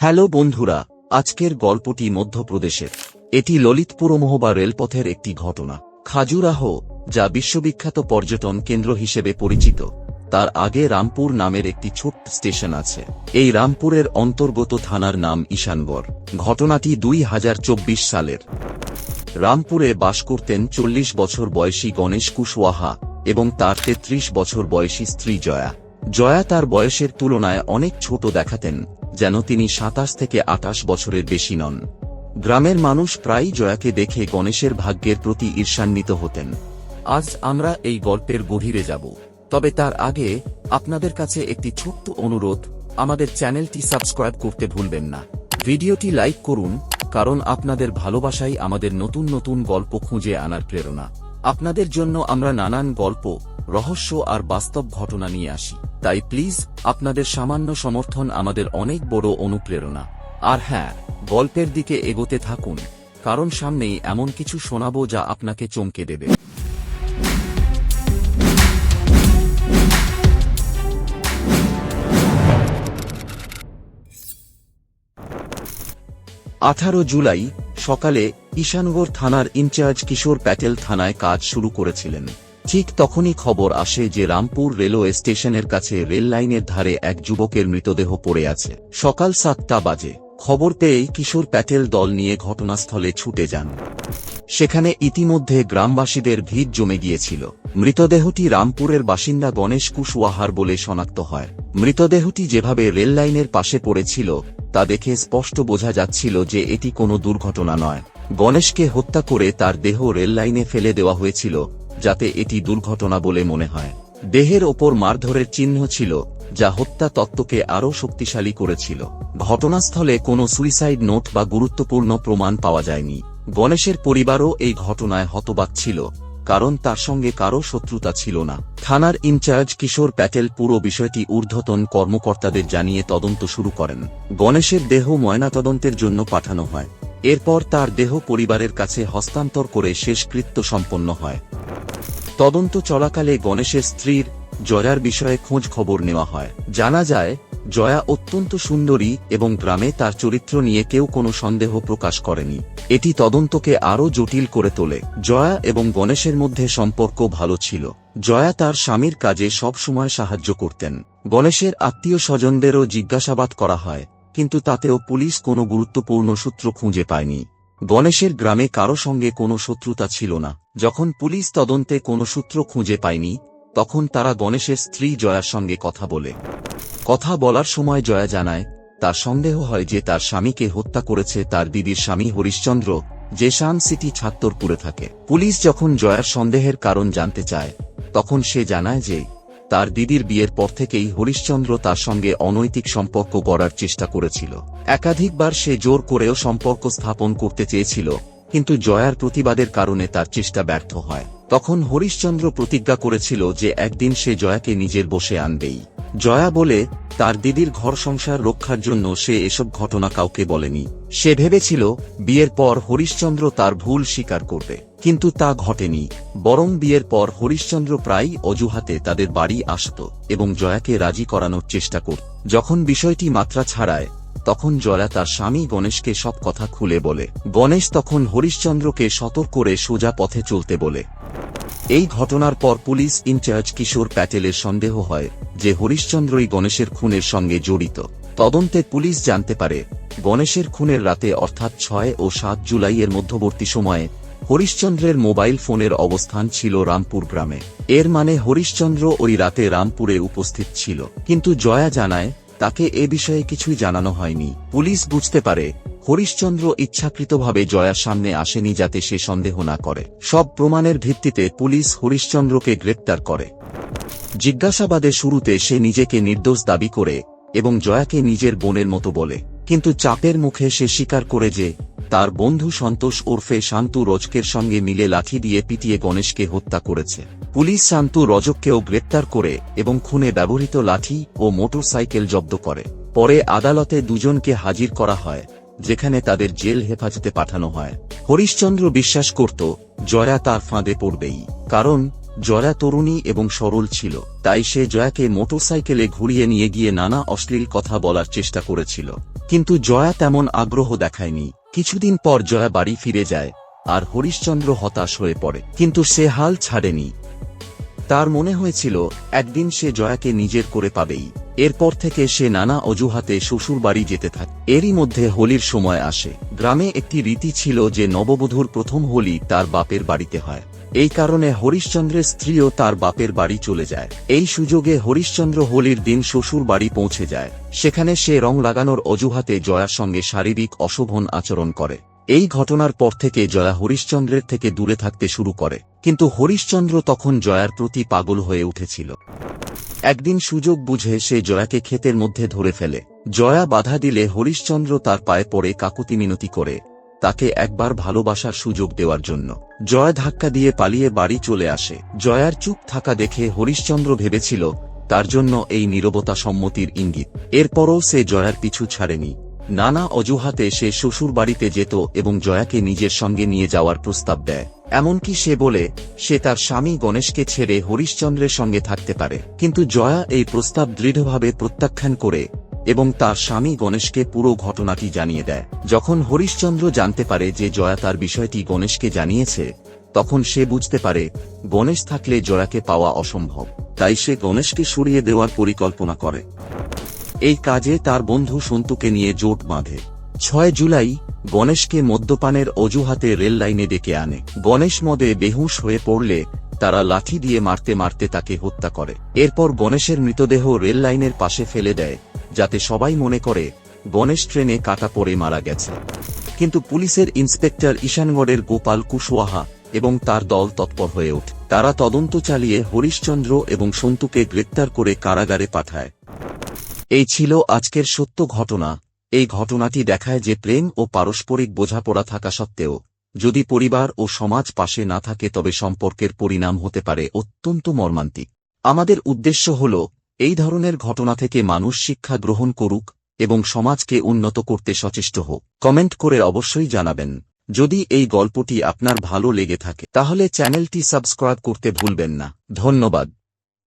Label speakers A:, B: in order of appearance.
A: Hello বন্ধুরা, আজকের গল্পটি মধ্যপ্রদেশের। এটি ললিতপুর মহবা রেলপথের একটি ঘটনা। খাজুরাহ যা বিশ্ববিখ্যাত পর্যটন কেন্দ্র হিসেবে পরিচিত। তার আগে রামপুর নামের একটি ছোট্ট স্টেশন আছে। এই রামপুরের অন্তর্গত থানার নাম ঈশানগড়। ঘটনাটি দুই হাজার চব্বিশ সালের। রামপুরে বাস করতেন চল্লিশ বছর বয়সী গণেশ কুশওয়াহা এবং তার তেত্রিশ বছর বয়সী স্ত্রী জয়া। জয়া তার বয়সের তুলনায় অনেক ছোট দেখাতেন। যেন তিনি সাতাশ থেকে আটাশ বছরের বেশি নন। গ্রামের মানুষ প্রায়ই জয়াকে দেখে গণেশের ভাগ্যের প্রতি ঈর্ষান্বিত হতেন। আজ আমরা এই গল্পের গভীরে যাব। তবে তার আগে আপনাদের কাছে একটি ছোট্ট অনুরোধ, আমাদের চ্যানেলটি সাবস্ক্রাইব করতে ভুলবেন না। ভিডিওটি লাইক করুন, কারণ আপনাদের ভালোবাসাই আমাদের নতুন নতুন গল্প খুঁজে আনার প্রেরণা। আপনাদের জন্য আমরা নানান গল্প, রহস্য আর বাস্তব ঘটনা নিয়ে আসি। তাই প্লিজ, আপনাদের সামান্য সমর্থন আমাদের অনেক বড় অনুপ্রেরণা। আর হ্যাঁ গল্পের দিকে এগোতে থাকুন, কারণ সামনেই এমন কিছু শোনাবো যা আপনাকে চমকে দেবে। আঠারো জুলাই সকালে ঈশানগড় থানার ইনচার্জ কিশোর প্যাটেল থানায় কাজ শুরু করেছিলেন। ঠিক তখনই খবর আসে যে রামপুর রেলওয়ে স্টেশনের কাছে রেল লাইনের ধারে এক যুবকের মৃতদেহ পড়ে আছে। সকাল সাতটা বাজে। খবর পেয়েই কিশোর প্যাটেল দল নিয়ে ঘটনাস্থলে ছুটে যান। সেখানে ইতিমধ্যে গ্রামবাসীদের ভিড় জমে গিয়েছিল। মৃতদেহটি রামপুরের বাসিন্দা গণেশ কুশওয়াহার বলে শনাক্ত হয়। মৃতদেহটি যেভাবে রেল লাইনের পাশে পড়েছিল, তা দেখে স্পষ্ট বোঝা যাচ্ছিল যে এটি কোনো দুর্ঘটনা নয়। গণেশকে হত্যা করে তার দেহ রেল লাইনে ফেলে দেওয়া হয়েছিল যাতে এটি দুর্ঘটনা বলে মনে হয়। দেহের ওপর মারধরের চিহ্ন ছিল, যা হত্যা তত্ত্বকে আরও শক্তিশালী করেছিল। ঘটনাস্থলে কোনো সুইসাইড নোট বা গুরুত্বপূর্ণ প্রমাণ পাওয়া যায়নি। গণেশের পরিবারও এই ঘটনায় হতবাক ছিল, কারণ তার সঙ্গে কারও শত্রুতা ছিল না। থানার ইনচার্জ কিশোর প্যাটেল পুরো বিষয়টি ঊর্ধ্বতন কর্মকর্তাদের জানিয়ে তদন্ত শুরু করেন। গণেশের দেহ ময়নাতদন্তের জন্য পাঠানো হয়। এরপর তার দেহ পরিবারের কাছে হস্তান্তর করে শেষকৃত্য সম্পন্ন হয়। তদন্ত চলাকালে গণেশের স্ত্রীর জয়ার বিষয়ে খোঁজ খবর নেওয়া হয়। জানা যায়, জয়া অত্যন্ত সুন্দরী এবং গ্রামে তার চরিত্র নিয়ে কেউ কোনো সন্দেহ প্রকাশ করেনি। এটি তদন্তকে আরও জটিল করে তোলে। জয়া এবং গণেশের মধ্যে সম্পর্ক ভালো ছিল। জয়া তার স্বামীর কাজে সব সময় সাহায্য করতেন। গণেশের আত্মীয় স্বজনদেরও জিজ্ঞাসাবাদ করা হয়, কিন্তু তাতেও পুলিশ কোনো গুরুত্বপূর্ণ সূত্র খুঁজে পায়নি। গণেশের গ্রামে কারও সঙ্গে কোনো শত্রুতা ছিল না। যখন পুলিশ তদন্তে কোনো সূত্র খুঁজে পায়নি, তখন তারা গণেশের স্ত্রী জয়ার সঙ্গে কথা বলে। কথা বলার সময় জয়া জানায়, তার সন্দেহ হয় যে তার স্বামীকে হত্যা করেছে তার দিদির স্বামী হরিশ্চন্দ্র, যে শান সিটি ছাত্তরপুরে থাকে। পুলিশ যখন জয়ার সন্দেহের কারণ জানতে চায়, তখন সে জানায় যে তার দিদির বিয়ের পর থেকেই হরিশ্চন্দ্র তার সঙ্গে অনৈতিক সম্পর্ক গড়ার চেষ্টা করেছিল। একাধিকবার সে জোর করেও সম্পর্ক স্থাপন করতে চেয়েছিল, কিন্তু জয়ার প্রতিবাদের কারণে তার চেষ্টা ব্যর্থ হয়। তখন হরিশ্চন্দ্র প্রতিজ্ঞা করেছিল যে একদিন সে জয়াকে নিজের বসে আনবেই। জয়া বলে, তার দিদির ঘর সংসার রক্ষার জন্য সে এসব ঘটনা কাউকে বলেনি। সে ভেবেছিল, বিয়ের পর হরিশ্চন্দ্র তার ভুল স্বীকার করবে। কিন্তু তা ঘটেনি, বরং বিয়ের পর হরিশ্চন্দ্র প্রায়ই অজুহাতে তাদের বাড়ি আসত এবং জয়াকে রাজি করানোর চেষ্টা করত। যখন বিষয়টি মাত্রা ছাড়ায়, তখন জয়া তার স্বামী গণেশকে সব কথা খুলে বলে। গণেশ তখন হরিশ্চন্দ্রকে সতর্ক করে সোজা পথে চলতে বলে। এই ঘটনার পর পুলিশ ইনচার্জ কিশোর প্যাটেলের সন্দেহ হয় যে হরিশ্চন্দ্রই গণেশের খুনের সঙ্গে জড়িত। তদন্তে পুলিশ জানতে পারে, গণেশের খুনের রাতে অর্থাৎ ছয় ও সাত জুলাইয়ের মধ্যবর্তী সময়ে হরিশ্চন্দ্রের মোবাইল ফোনের অবস্থান ছিল রামপুর গ্রামে। এর মানে হরিশ্চন্দ্র ওই রাতে রামপুরে উপস্থিত ছিল। কিন্তু জয়া জানায়, তাকে এ বিষয়ে কিছুই জানানো হয়নি। পুলিশ বুঝতে পারে, হরিশ্চন্দ্র ইচ্ছাকৃতভাবে জয়ার সামনে আসেনি যাতে সে সন্দেহ না করে। সব প্রমাণের ভিত্তিতে পুলিশ হরিশ্চন্দ্রকে গ্রেপ্তার করে। জিজ্ঞাসাবাদে শুরুতে সে নিজেকে নির্দোষ দাবি করে এবং জয়াকে নিজের বোনের মতো বলে। কিন্তু চাপের মুখে সে স্বীকার করে যে তার বন্ধু সন্তোষ ওরফে শান্তু রজকের সঙ্গে মিলে লাঠি দিয়ে পিটিয়ে গণেশকে হত্যা করেছে। পুলিশ শান্তু রজককেও গ্রেপ্তার করে এবং খুনে ব্যবহৃত লাঠি ও মোটরসাইকেল জব্দ করে। পরে আদালতে দুজনকে হাজির করা হয়, যেখানে তাদের জেল হেফাজতে পাঠানো হয়। হরিশ্চন্দ্র বিশ্বাস করত, জয়া তার ফাঁদে পড়বেই। কারণ, জয়া তরুণী এবং সরল ছিল, তাই সে জয়াকে মোটরসাইকেলে ঘুরিয়ে নিয়ে গিয়ে নানা অশ্লীল কথা বলার চেষ্টা করেছিল। কিন্তু জয়া তেমন আগ্রহ দেখায়নি। কিছুদিন পর জয়া বাড়ি ফিরে যায়, আর হরিশ্চন্দ্র হতাশ হয়ে পড়ে। কিন্তু সে হাল ছাড়েনি। তার মনে হয়েছিল, একদিন সে জয়াকে নিজের করে পাবেই। এরপর থেকে সে নানা অজুহাতে শ্বশুর বাড়ি যেতে থাকে। এরই মধ্যে হোলির সময় আসে। গ্রামে একটি রীতি ছিল যে নববধূর প্রথম হোলি তার বাপের বাড়িতে হয়। এই কারণে হরিশ্চন্দ্রের স্ত্রীও তার বাপের বাড়ি চলে যায়। এই সুযোগে হরিশ্চন্দ্র হোলির দিন শ্বশুর বাড়ি পৌঁছে যায়। সেখানে সে রং লাগানোর অজুহাতে জয়ার সঙ্গে শারীরিক অশোভন আচরণ করে। এই ঘটনার পর থেকে জয়া হরিশ্চন্দ্রের থেকে দূরে থাকতে শুরু করে। কিন্তু হরিশ্চন্দ্র তখন জয়ার প্রতি পাগল হয়ে উঠেছিল। একদিন সুযোগ বুঝে সে জয়াকে ক্ষেতের মধ্যে ধরে ফেলে। জয়া বাধা দিলে হরিশ্চন্দ্র তার পায়ে পড়ে কাকুতি মিনতি করে। তাকে একবার ভালোবাসার সুযোগ দেওয়ার জন্য। জয় ধাক্কা দিয়ে পালিয়ে বাড়ি চলে আসে। জয়ার চুপ থাকা দেখে হরিশ্চন্দ্র ভেবেছিল, তার জন্য এই নীরবতা সম্মতির ইঙ্গিত। এরপরও সে জয়ার পিছু ছাড়েনি। নানা অজুহাতে সে শ্বশুর বাড়িতে যেত এবং জয়াকে নিজের সঙ্গে নিয়ে যাওয়ার প্রস্তাব দেয়। এমনকি সে বলে, সে তার স্বামী গণেশকে ছেড়ে হরিশ্চন্দ্রের সঙ্গে থাকতে পারে। কিন্তু জয়া এই প্রস্তাব দৃঢ়ভাবে প্রত্যাখ্যান করে এবং তার স্বামী গণেশকে পুরো ঘটনাটি জানিয়ে দেয়। যখন হরিশ্চন্দ্র জানতে পারে যে জয়া তার বিষয়টি গণেশকে জানিয়েছে, তখন সে বুঝতে পারে, গণেশ থাকলে জয়াকে পাওয়া অসম্ভব। তাই সে গণেশকে সরিয়ে দেওয়ার পরিকল্পনা করে। এই কাজে তার বন্ধু সন্তুকে নিয়ে জোট বাঁধে। ছয় জুলাই, গণেশকে মদ্যপানের অজুহাতে রেল লাইনে ডেকে আনে। গণেশ মদে বেহুশ হয়ে পড়লে তারা লাঠি দিয়ে মারতে মারতে তাকে হত্যা করে। এরপর গণেশের মৃতদেহ রেল লাইনের পাশে ফেলে দেয়, যাতে সবাই মনে করে, গণেশ ট্রেনে কাটা পড়ে মারা গেছে। কিন্তু পুলিশের ইন্সপেক্টর ঈশানগড়ের গোপাল কুশওয়াহা এবং তার দল তৎপর হয়ে ওঠে। তারা তদন্ত চালিয়ে হরিশ্চন্দ্র এবং সন্তুকে গ্রেপ্তার করে কারাগারে পাঠায়। এই ছিল আজকের সত্য ঘটনা। এই ঘটনাটি দেখায় যে প্রেম ও পারস্পরিক বোঝাপড়া থাকা সত্ত্বেও যদি পরিবার ও সমাজ পাশে না থাকে তবে সম্পর্কের পরিণাম হতে পারে অত্যন্ত মর্মান্তিক। আমাদের উদ্দেশ্য হল, এই ধরনের ঘটনা থেকে মানুষ শিক্ষা গ্রহণ করুক এবং সমাজকে উন্নত করতে সচেষ্ট হোক। কমেন্ট করে অবশ্যই জানাবেন। যদি এই গল্পটি আপনার ভালো লেগে থাকে, তাহলে চ্যানেলটি সাবস্ক্রাইব করতে ভুলবেন না। ধন্যবাদ।